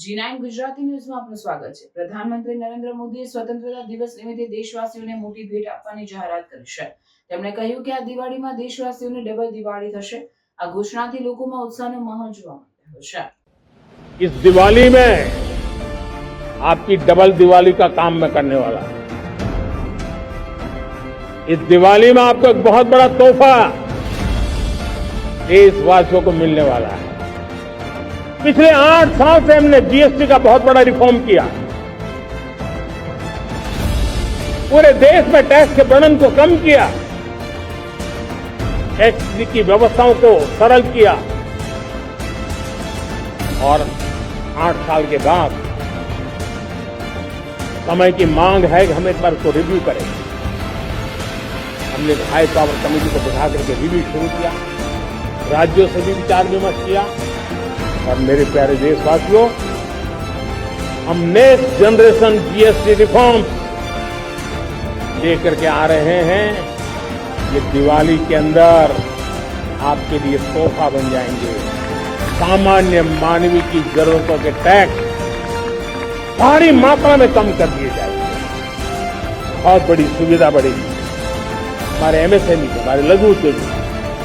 જી nine Gujarati ન્યૂઝમાં આપનું સ્વાગત છે પ્રધાનમંત્રી નરેન્દ્ર મોદીએ સ્વતંત્રતા દિવસ નિમિત્તે દેશવાસીઓને મોટી ભેટ આપવાની જાહેરાત કરી છે તેમણે કહ્યું કે આ દિવાળીમાં દેશવાસીઓને ડબલ દિવાળી થશે આ ઘોષણાથી લોકોમાં ઉત્સાહનો માહોલ જોવા મળી રહ્યો છે इस दिवाली में आपकी डबल दिवाली का काम मैं करने वाला हूं इस दिवाली में आपको एक बहुत बड़ा तोहफा देशवासियों को मिलने वाला है पिछले आठ साल से हमने जीएसटी का बहुत बड़ा रिफॉर्म किया। पूरे देश में टैक्स के बर्डन को कम किया। टैक्स की व्यवस्थाओं को सरल किया। और आठ साल के बाद समय की मांग है कि हम एक बार उसको रिव्यू करें। हमने हाई पावर कमेटी को बिठा करके रिव्यू शुरू किया। राज्यों से भी विचार विमर्श किया। और मेरे प्यारे देशवासियों, हम नेक्स्ट जनरेशन जीएसटी रिफॉर्म लेकर के आ रहे हैं। ये दिवाली के अंदर आपके लिए तोहफा बन जाएँगे। सामान्य मानवीय की जरूरतों के टैक्स भारी मात्रा में कम कर दिए जाएँगे। बहुत बड़ी सुविधा बढ़ेगी। हमारे एमएसएमई हमारे लघु उद्योग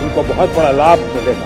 उनको बहुत बड़ा लाभ मिलेगा।